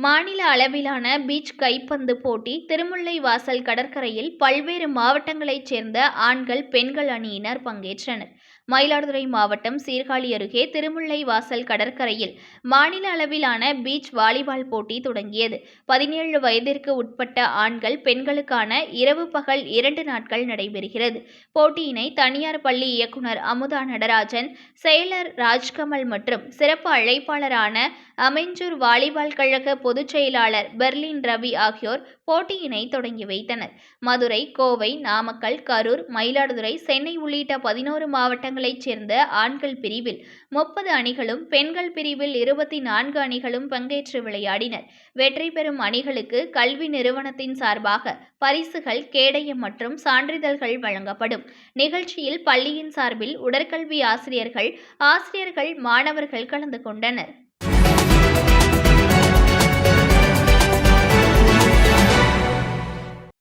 மாநில அளவிலான பீச் கைப்பந்து போட்டி திருமுல்லை வாசல் கடற்கரையில் பல்வேறு மாவட்டங்களைச் சேர்ந்த ஆண்கள் பெண்கள் அணியினர் பங்கேற்றனர். மயிலாடுதுறை மாவட்டம் சீர்காழி அருகே திருமுல்லை வாசல் கடற்கரையில் மாநில அளவிலான பீச் வாலிபால் போட்டி தொடங்கியது. பதினேழு வயதிற்கு உட்பட்ட ஆண்கள் பெண்களுக்கான இரவு பகல் இரண்டு நாட்கள் நடைபெறுகிறது. போட்டியினை தனியார் பள்ளி இயக்குனர் அமுதா நடராஜன் செயலர் ராஜ்கமல் மற்றும் சிறப்பு அழைப்பாளரான அமைஞ்சூர் வாலிபால் கழக பொதுச் செயலாளர் பெர்லின் ரவி ஆகியோர் போட்டியினை தொடங்கி வைத்தனர். மதுரை கோவை நாமக்கல் கரூர் மயிலாடுதுறை சென்னை உள்ளிட்ட பதினோரு மாவட்டங்களைச் சேர்ந்த ஆண்கள் பிரிவில் முப்பது அணிகளும் பெண்கள் பிரிவில் இருபத்தி நான்கு அணிகளும் பங்கேற்று விளையாடினர். வெற்றி பெறும் அணிகளுக்கு கல்வி நிறுவனத்தின் சார்பாக பரிசுகள் கேடயம் மற்றும் சான்றிதழ்கள் வழங்கப்படும். நிகழ்ச்சியில் பள்ளியின் சார்பில் உடற்கல்வி ஆசிரியர்கள் ஆசிரியர்கள் மாணவர்கள் கலந்து கொண்டனர்.